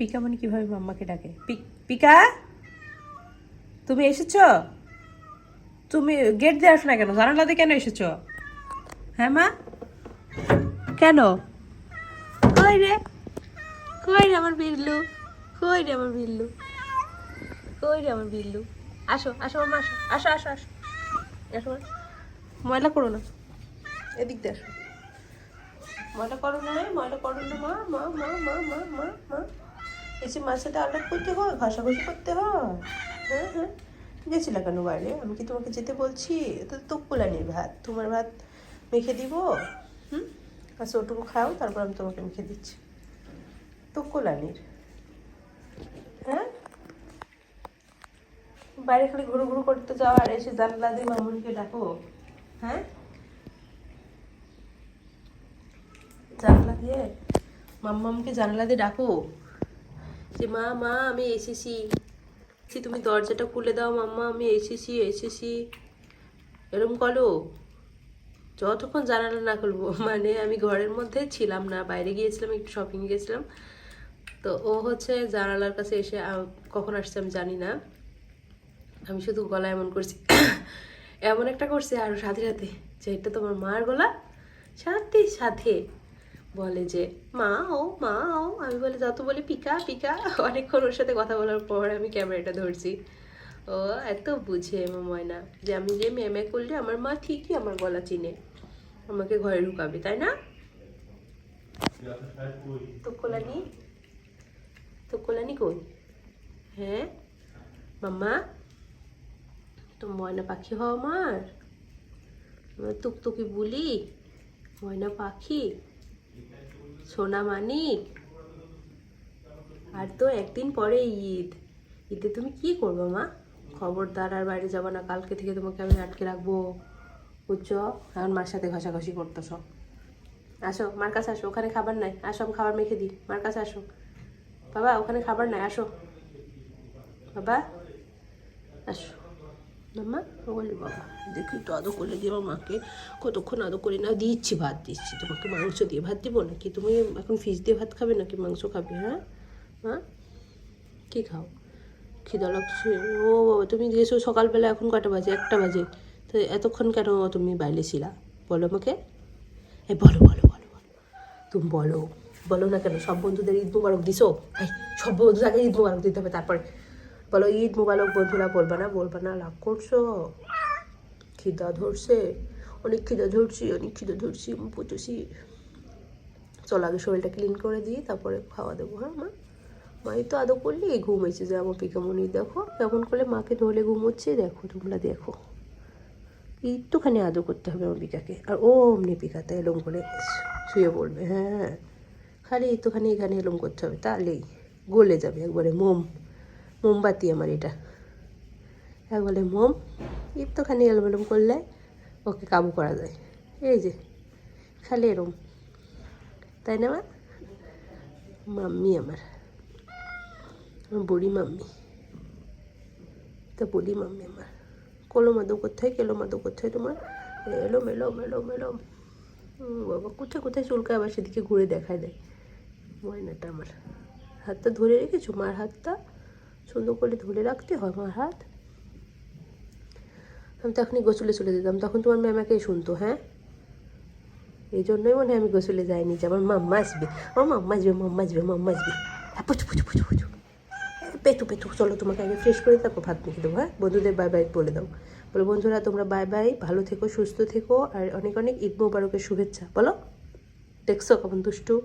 Pika মানে কীভাবে মাম্মাকে ডাকে? পিকা? তুমি এসেছ? তুমি গেট দিয়ে আসো না কেন? জানালা জানালাতে কেন এসেছ? হ্যাঁ মা? কেন? কই রে? কই রে আমার বিল্লু? কই রে আমার বিল্লু? কই রে আমার বিল্লু? আসো আসো মামা, আসো আসো আসো আসো। আসো। ময়লা করো না। এদিক দিয়ে আসো। ময়লা করো না, ময়লা করো না, মা মা মা মা মা মা মা। এসে সাথে আলাপ করতে হয় ঘষাঘষি করতে হয়। হ্যাঁ হ্যাঁ। গেছিলে কেন বাইরে? আমি কি তোমাকে যেতে বলছি? তো তো পোলানির ভাত। তোমার ভাত মেখে দিব, হুম? আচ্ছা ওটুকু খাও, তারপর আমি তোমাকে মেখে দিচ্ছি। তো হ্যাঁ? বাইরে খালি ঘুরু ঘুরু করতে যাও, আর এসে জানলা দিয়ে মামুনিকে ডাকো। হ্যাঁ? জানলা দিয়ে মাম্মামকে জানলা দিয়ে ডাকো। যে মা মা, আমি এসেছি। তুমি দরজাটা খুলে দাও, মাম্মা, আমি এসেছি এসেছি। এরম করো। যতক্ষণ জানালা না খুলবো মানে আমি ঘরের মধ্যে ছিলাম না, বাইরে গিয়েছিলাম, একটু শপিং গিয়েছিলাম। তো ও হচ্ছে জানালার কাছে এসে কখন আসছে আমি জানি না। আমি শুধু গলা এমন করছি, এমন একটা করছি, আর সাথে সাথে যে এটা তোমার মার গলা। সাথে সাথে। বলে যে মা ও মা ও আমি বলে, যত বলি, পিকা পিকা। অনেকক্ষণ ওর সাথে কথা বলার পর আমি ক্যামেরাটা ধরছি। ও এত বুঝে আমার ময়না, যে আমি যে মেমে করলে আমার মা ঠিকই আমার গলা চিনে। আমাকে ঘরে ঢুকাবে, তাই না? তো কোলানি তো কই? হ্যাঁ? মাম্মা? তো ময়না পাখি হও আমার? টুকটুকি বুলি? ময়না পাখি? সোনা মানিক? আর তো একদিন পরে ঈদ। ঈদে তুমি কি করব মা? খবরদার আর বাইরে যাব না, কালকে থেকে তোমাকে আমি আটকে রাখব। বুঝছ? এখন মার সাথে ঘষাঘষি করতেছ। আসো, মার কাছে আসো, ওখানে খাবার নাই। আসো, আমি খাবার মেখে দিই। মার কাছে আসো। বাবা, ওখানে খাবার নাই, আসো। বাবা, আসো। মাম্মা বলি, বাবা, দেখি তো আদৌ করলে দিয়ে মাকে কতক্ষণ আদৌ করি না দিচ্ছি ভাত দিচ্ছি। তোমাকে মাংস দিয়ে ভাত দিব নাকি? তুমি এখন ফিস দিয়ে ভাত খাবে নাকি মাংস খাবে হ্যাঁ? মা, কী খাও? খিদা লাগছে। ও বাবা, তুমি গেছো সকালবেলা এখন কটা বাজে? একটা বাজে। তো এতক্ষণ কেন তুমি বাইরে ছিলা? বলো আমাকে। এই বলো বলো বলো বলো। তুমি বলো। বলো না কেন, সব বন্ধুদের ঈদ মুবারক দিছো? সব বন্ধুদের আগে ঈদ মুবারক দিতে হবে, তারপরে বলো, ঈদ মুবারক বন্ধুরা, বলবা না বলবা না, রাগ করছ? খিদা ধরছে, অনেক খিদা ধরছি, অনেক খিদা ধরছি পুতুছি চল আগে শরীরটা ক্লিন করে দিই, তারপরে খাওয়া দেবো হ্যাঁ মা? মাই তো আদৌ করলি ঘুমাইছে যে আমার পিকামণি দেখো, কেমন করে মাকে ধরলে ঘুমোচ্ছে দেখো, তোমরা দেখো। একটুখানি আদৌ করতে হবে আমার পিকাকে, আর ও অমনি পিকাতে এলম করে শুয়ে পড়বে হ্যাঁ খালি একটুখানি এখানে এলম করতে হবে, তাহলেই গলে যাবে একবারে, মোম। মোমবাতি আমার এটা। এক বলে, মোম একটুখানি এলম এলম করলে ওকে কাবু করা যায়। এই যে, খালি এরম। তাই না, মা? মাম্মি আমার। বুড়ি মাম্মি। তা বুড়ি মাম্মি আমার। কলো মাদো কোথায় কেলো মাদো কোথায় তোমার? এলো মেলো মেলো মেলো বাবা, কোথায় কোথায় চুলকা আবার সেদিকে ঘুরে দেখায় দেয়। ময়নাটা আমার। হাতটা ধরে রেখেছো? মার হাতটা? সুন্দর করে ধরে রাখতে হয় আমার হাত। আমি তো এখনই গোসলে চলে যেতাম, তখন তোমার ম্যামাকেই শুনতো হ্যাঁ? এই জন্যই মনে হয় আমি গোসলে যাইনি, যে আমার মাম্মা আসবে। আমার মাম্মা আসবে মাম্মা আসবে মাম্মা আসবে। হ্যাঁ পুচু পুচু পুচু পুচু। পেতু পেতু, চলো তোমাকে আগে ফ্রেশ করে তারপর ভাত মেখে দেবো হ্যাঁ? বন্ধুদের বাই বাই বলে দাও। বলো বন্ধুরা, তোমরা বাই বাই ভালো থেকো, সুস্থ থেকো, আর অনেক অনেক ঈদ মোবারকের শুভেচ্ছা। বলো? দেখছ কেমন দুষ্টু?